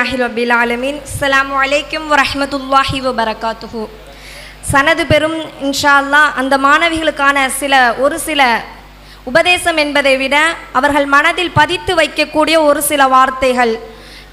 அல்ஹம்துலில்லாஹி ரபில் ஆலமீன். அஸ்லாம் வலைக்கம் வரமத்துல்லாஹி வபரகாத்துஹு. சனது பெரும் இன்ஷா அல்லாஹ் அந்த மாணவிகளுக்கான சில ஒரு சில உபதேசம் என்பதை விட அவர்கள் மனதில் பதித்து வைக்கக்கூடிய ஒரு சில வார்த்தைகள்.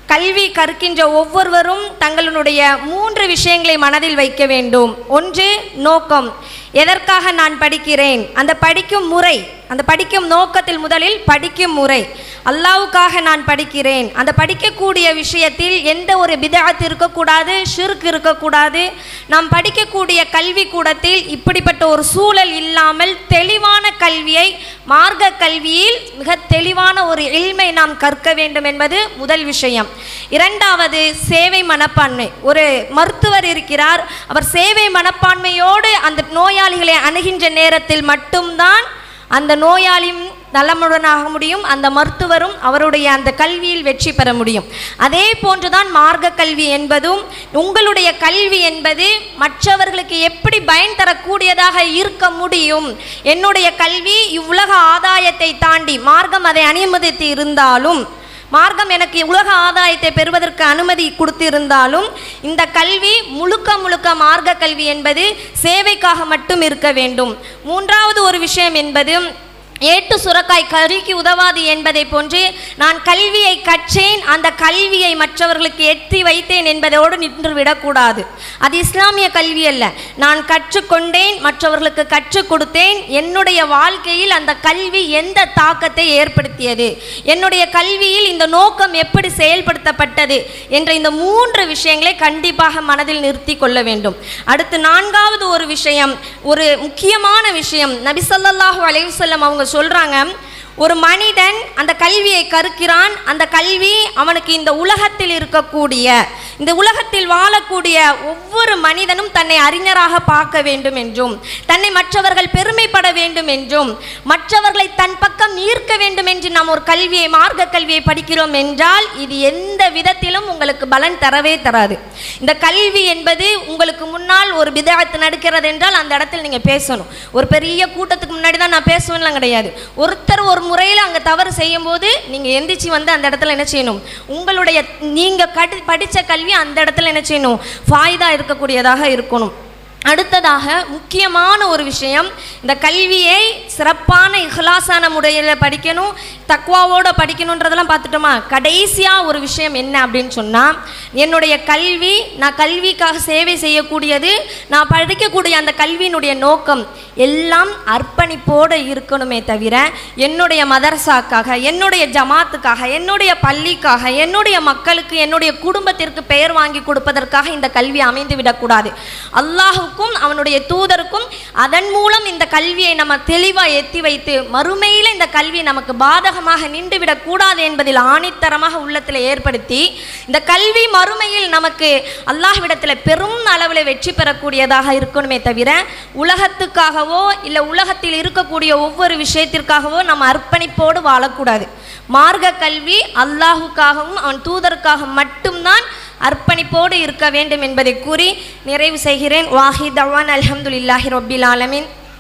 கல்வி கற்கின்ற ஒவ்வொருவரும் தங்களுடைய மூன்று விஷயங்களை மனதில் வைக்க வேண்டும். ஒன்று நோக்கம். எதற்காக நான் படிக்கிறேன்? அந்த படிக்கும் முறை அந்த படிக்கும் நோக்கத்தில் முதலில் படிக்கும் முறை. அல்லாவுக்காக நான் படிக்கிறேன். அந்த படிக்கக்கூடிய விஷயத்தில் எந்த ஒரு விதத்து இருக்கக்கூடாது ஷிர்க் இருக்கக்கூடாது. நாம் படிக்கக்கூடிய கல்வி கூடத்தில் இப்படிப்பட்ட ஒரு சூழல் இல்லாமல் தெளிவான கல்வியை மார்க்க கல்வியில் மிக தெளிவான ஒரு எளிமை நாம் கற்க வேண்டும் என்பது முதல் விஷயம். இரண்டாவது சேவை மனப்பான்மை. ஒரு மருத்துவர் இருக்கிறார். அவர் சேவை மனப்பான்மையோடு அந்த நோயாளிகளை அணுகின்ற நேரத்தில் மட்டும்தான் அந்த நோயாளியும் நலமுடனாக முடியும் அந்த மருத்துவரும் அவருடைய அந்த கல்வியில் வெற்றி பெற முடியும். அதே போன்றுதான் மார்க்க கல்வி என்பதும் உங்களுடைய கல்வி என்பது மற்றவர்களுக்கு எப்படி பயன் தரக்கூடியதாக இருக்க முடியும்? என்னுடைய கல்வி இவ்வுலக ஆதாயத்தை தாண்டி மார்க்கம் அதை அனுமதித்து இருந்தாலும் மார்க்கம் எனக்கு உலக ஆதாயத்தை பெறுவதற்கு அனுமதி கொடுத்திருந்தாலும் இந்த கல்வி முழுக்க முழுக்க மார்க்க கல்வி என்பது சேவைக்காக மட்டும் இருக்க வேண்டும். மூன்றாவது ஒரு விஷயம் என்பது ஏட்டு சுரக்காய் கருகி உதவாது என்பதை போன்று நான் கல்வியை கற்றேன் அந்த கல்வியை மற்றவர்களுக்கு எத்தி வைத்தேன் என்பதோடு நின்று விடக்கூடாது. அது இஸ்லாமிய கல்வி அல்ல. நான் கற்றுக்கொண்டேன் மற்றவர்களுக்கு கற்றுக் கொடுத்தேன். என்னுடைய வாழ்க்கையில் அந்த கல்வி எந்த தாக்கத்தை ஏற்படுத்தியது? என்னுடைய கல்வியில் இந்த நோக்கம் எப்படி செயல்படுத்தப்பட்டது என்ற இந்த மூன்று விஷயங்களை கண்டிப்பாக மனதில் நிறுத்தி கொள்ள வேண்டும். அடுத்து நான்காவது ஒரு விஷயம் ஒரு முக்கியமான விஷயம். நபிசல்லாஹூ அலைவசல்லம் அவங்க சொல்றாங்க ஒரு மனிதன் அந்த கல்வியை கருக்கிறான் அந்த கல்வி அவனுக்கு இந்த உலகத்தில் இருக்கக்கூடிய இந்த உலகத்தில் வாழக்கூடிய ஒவ்வொரு மனிதனும் தன்னை அறிஞராக பார்க்க வேண்டும் என்றும் தன்னை மற்றவர்கள் பெருமைப்பட வேண்டும் என்றும் மற்றவர்களை தன் பக்கம் ஈர்க்க வேண்டும் என்று நாம் ஒரு கல்வியை மார்க்க கல்வியை படிக்கிறோம் என்றால் இது எந்த விதத்திலும் உங்களுக்கு பலன் தரவே தராது. இந்த கல்வி என்பது உங்களுக்கு முன்னால் ஒரு விதத்து நடக்கிறது என்றால் அந்த இடத்தில் நீங்கள் பேசணும். ஒரு பெரிய கூட்டத்துக்கு முன்னாடி தான் நான் பேசுவேன்லாம் கிடையாது. ஒருத்தர் ஒரு முறையில் அங்கே தவறு செய்யும்போது நீங்கள் எந்திரிச்சு வந்து அந்த இடத்துல என்ன செய்யணும்? உங்களுடைய நீங்கள் கடி படித்த கல்வி அந்த இடத்துல என்ன செய்யணும்? ஃபாய்தா இருக்கக்கூடியதாக இருக்கணும். அடுத்ததாக முக்கியமான ஒரு விஷயம் இந்த கல்வியை சிறப்பான இஹ்லாசான முறையில் படிக்கணும் தக்வாவோட படிக்கணுன்றதெல்லாம் பார்த்துட்டோமா? கடைசியாக ஒரு விஷயம் என்ன அப்படின்னு சொன்னால் என்னுடைய கல்வி நான் கல்விக்காக சேவை செய்யக்கூடியது நான் படிக்கக்கூடிய அந்த கல்வியினுடைய நோக்கம் எல்லாம் அர்ப்பணிப்போடு இருக்கணுமே தவிர என்னுடைய மதரசாக்காக என்னுடைய ஜமாத்துக்காக என்னுடைய பள்ளிக்காக என்னுடைய மக்களுக்கு என்னுடைய குடும்பத்திற்கு பெயர் வாங்கி கொடுப்பதற்காக இந்த கல்வி அமைந்து விடக்கூடாது அல்லாஹ் அல்லாஹுக்கும் அவனுடைய தூதருக்கும் அதன் மூலம் இந்த கல்வியை நம்ம தெளிவாக எத்தி வைத்து மறுமையில் இந்த கல்வி நமக்கு பாதகமாக நின்றுவிடக்கூடாது என்பதில் ஆணித்தரமாக உள்ளத்தில் ஏற்படுத்தி இந்த கல்வி மறுமையில் நமக்கு அல்லாஹ்விடத்தில் பெரும் அளவில் வெற்றி பெறக்கூடியதாக இருக்கணுமே தவிர உலகத்துக்காகவோ இல்லை உலகத்தில் இருக்கக்கூடிய ஒவ்வொரு விஷயத்திற்காகவோ நம்ம அர்ப்பணிப்போடு வாழக்கூடாது. மார்க்க கல்வி அல்லாஹுக்காகவும் அவன் தூதருக்காக மட்டும் அர்ப்பணிப்போடு இருக்க வேண்டும் என்பதை கூறி நிறைவு செய்கிறேன். வாஹித் அவான் அலமதுல்லாஹி ரொபில் ஆலமின்.